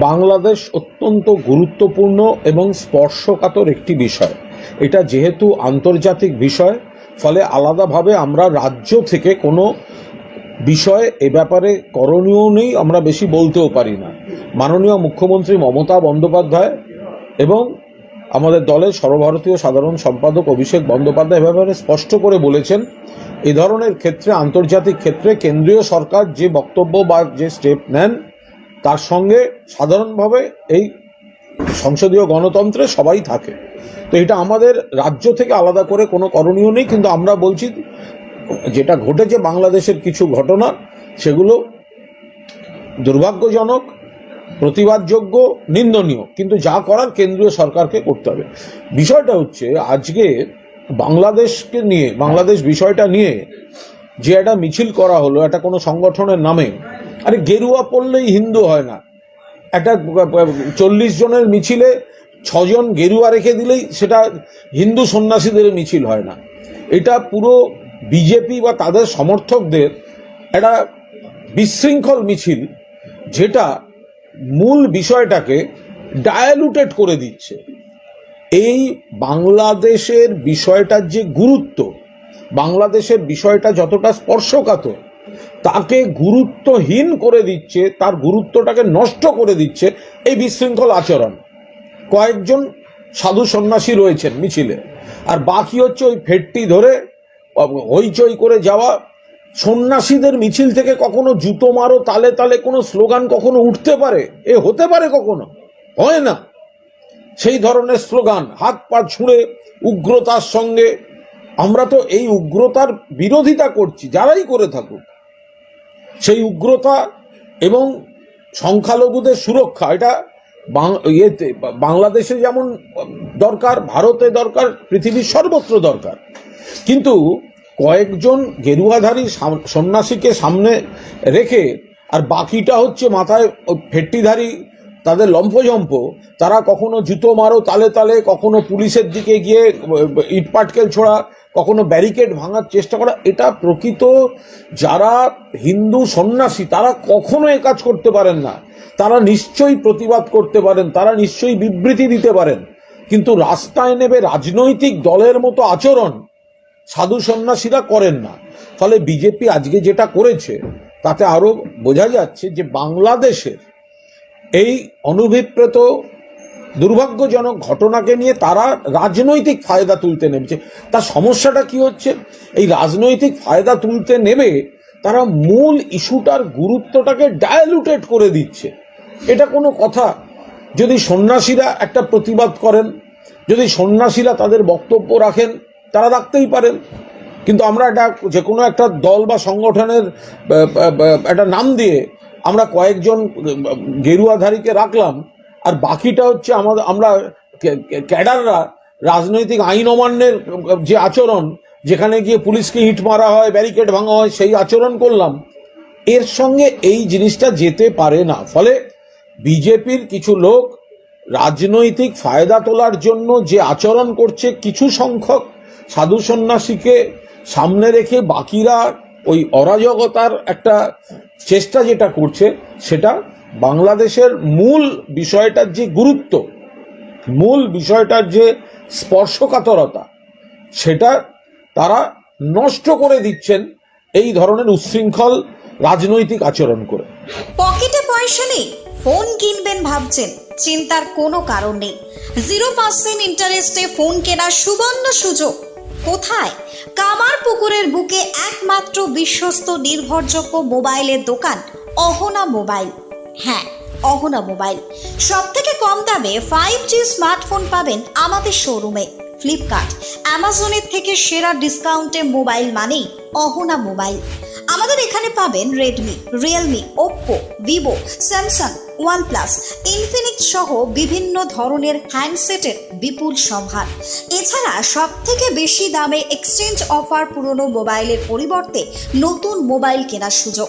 বাংলাদেশ অত্যন্ত গুরুত্বপূর্ণ এবং স্পর্শকাতর একটি বিষয়। এটা যেহেতু আন্তর্জাতিক বিষয়, ফলে আলাদাভাবে আমরা রাজ্য থেকে কোনো বিষয় এ ব্যাপারে করণীয় নেই, আমরা বেশি বলতেও পারি না। মাননীয় মুখ্যমন্ত্রী মমতা বন্দ্যোপাধ্যায় এবং আমাদের দলের সর্বভারতীয় সাধারণ সম্পাদক অভিষেক বন্দ্যোপাধ্যায় ব্যাপারে স্পষ্ট করে বলেছেন, এ ধরনের ক্ষেত্রে, আন্তর্জাতিক ক্ষেত্রে কেন্দ্রীয় সরকার যে বক্তব্য বা যে স্টেপ নেন তার সঙ্গে সাধারণভাবে এই সংসদীয় গণতন্ত্রে সবাই থাকে। তো এটা আমাদের রাজ্য থেকে আলাদা করে কোনো করণীয় নেই, কিন্তু আমরা বলছি যেটা ঘটেছে বাংলাদেশের কিছু ঘটনা, সেগুলো দুর্ভাগ্যজনক, প্রতিবাদযোগ্য, নিন্দনীয়, কিন্তু যা করার কেন্দ্রীয় সরকারকে করতে হবে। বিষয়টা হচ্ছে আজকে বাংলাদেশকে নিয়ে, বাংলাদেশ বিষয়টা নিয়ে যে একটা মিছিল করা হলো, একটা কোনো সংগঠনের নামে আরে গেরুয়া পড়লেই হিন্দু হয় না। একটা, চল্লিশ জনের মিছিলে ছজন গেরুয়া রেখে দিলেই সেটা হিন্দু সন্ন্যাসীদের মিছিল হয় না। এটা পুরো বিজেপি বা তাদের সমর্থকদের একটা বিশৃঙ্খল মিছিল, যেটা মূল বিষয়টাকে ডায়ালুটেড করে দিচ্ছে। এই বাংলাদেশের বিষয়টার যে গুরুত্ব, বাংলাদেশের বিষয়টা যতটা স্পর্শকাতর তাকে গুরুত্বহীন করে দিচ্ছে, তার গুরুত্বটাকে নষ্ট করে দিচ্ছে এই বিশৃঙ্খল আচরণ। কয়েকজন সাধু সন্ন্যাসী রয়েছেন মিছিলে, আর বাকি হচ্ছে ওই ফেটটি ধরে হইচই করে যাওয়া। সন্ন্যাসীদের মিছিল থেকে কখনো জুতো মারো, তালে তালে কোনো স্লোগান কখনো উঠতে পারে? এ হতে পারে কখনো? হয় না। সেই ধরনের স্লোগান, হাত পা ছুঁড়ে উগ্রতার সঙ্গে। আমরা তো এই উগ্রতার বিরোধিতা করছি, যারাই করে থাকুক। সেই উগ্রতা এবং সংখ্যালঘুদের সুরক্ষা, এটা ইয়েতে, বাংলাদেশে যেমন দরকার, ভারতে দরকার, পৃথিবীর সর্বত্র দরকার। কিন্তু কয়েকজন গেরুয়াধারী সন্ন্যাসীকে সামনে রেখে, আর বাকিটা হচ্ছে মাথায় ফেট্টিধারী, তাদের লম্ফজম্প, তারা কখনো জুতো মারো তালে তালে, কখনো পুলিশের দিকে গিয়ে ইটপাটকেল ছোড়া কখনো ব্যারিকেড ভাঙার চেষ্টা করা, এটা প্রকৃত যারা হিন্দু সন্ন্যাসী, তারা কখনো এ কাজ করতে পারেন না। তারা নিশ্চয়ই প্রতিবাদ করতে পারেন, তারা নিশ্চয়ই বিবৃতি দিতে পারেন। কিন্তু রাস্তায় নেবে রাজনৈতিক দলের মতো আচরণ সাধু সন্ন্যাসীরা করেন না। ফলে বিজেপি আজকে যেটা করেছে, তাতে আরও বোঝা যাচ্ছে যে বাংলাদেশের এই অনভিপ্রেত দুর্ভাগ্যজনক ঘটনাকে নিয়ে তারা রাজনৈতিক ফায়দা তুলতে নেমেছে। তার সমস্যাটা কি হচ্ছে? এই রাজনৈতিক ফায়দা তুলতে নেবে তারা মূল ইস্যুটার গুরুত্বটাকে ডায়ালুটেড করে দিচ্ছে। এটা কোনো কথা? যদি সন্ন্যাসীরা একটা প্রতিবাদ করেন, যদি সন্ন্যাসীরা তাদের বক্তব্য রাখেন, তারা রাখতেই পারেন। কিন্তু আমরা এটা যে কোনো একটা দল বা সংগঠনের একটা নাম দিয়ে আমরা কয়েকজন গেরুয়াধারীকে রাখলাম আর বাকিটা হচ্ছে আমাদের, আমরা ক্যাডাররা রাজনৈতিক আইন অমান্যের যে আচরণ, যেখানে গিয়ে পুলিশকে ইট মারা হয়, ব্যারিকেড ভাঙা হয়, সেই আচরণ করলাম। এর সঙ্গে এই জিনিসটা যেতে পারে না। ফলে বিজেপির কিছু লোক রাজনৈতিক ফায়দা তোলার জন্য যে আচরণ করছে, কিছু সংখ্যক সাধু সন্ন্যাসীকে সামনে রেখে বাকিরা ওই অরাজকতার একটা চেষ্টা যেটা করছে, সেটা বাংলাদেশের মূল বিষয়টার যে গুরুত্ব, মূল বিষয়টার যে স্পর্শকাতরতা, সেটা তারা নষ্ট করে দিচ্ছেন এই ধরনের উচ্ছৃঙ্খল রাজনৈতিক আচরণ করে। পকেটে পয়সা নেই, ফোন কিনবেন ভাবছেন, চিন্তার কোনো কারণ নেই। জিরো পার্সেন্ট ইন্টারেস্টে ফোন কেনার সুবর্ণ সুযোগ। কোথায়? কামার পুকুরের বুকে একমাত্র বিশ্বস্ত নির্ভরযোগ্য মোবাইলের দোকান, অহনা মোবাইল। হ্যাঁ অহনা মোবাইল। সব থেকে কম দামে ফাইভ জি স্মার্টফোন পাবেন আমাদের শোরুমে ফ্লিপকার্ট অ্যামাজনের থেকে সেরা ডিসকাউন্টে মোবাইল মানেই অহনা মোবাইল। আমাদের এখানে পাবেন Redmi Realme Oppo Vivo Samsung OnePlus Infinix সহ বিভিন্ন ধরনের হ্যান্ডসেটের বিপুল সম্ভার। এছাড়া সব থেকে বেশি দামে এক্সচেঞ্জ অফার পুরনো মোবাইলের পরিবর্তে নতুন মোবাইল কেনার সুযোগ।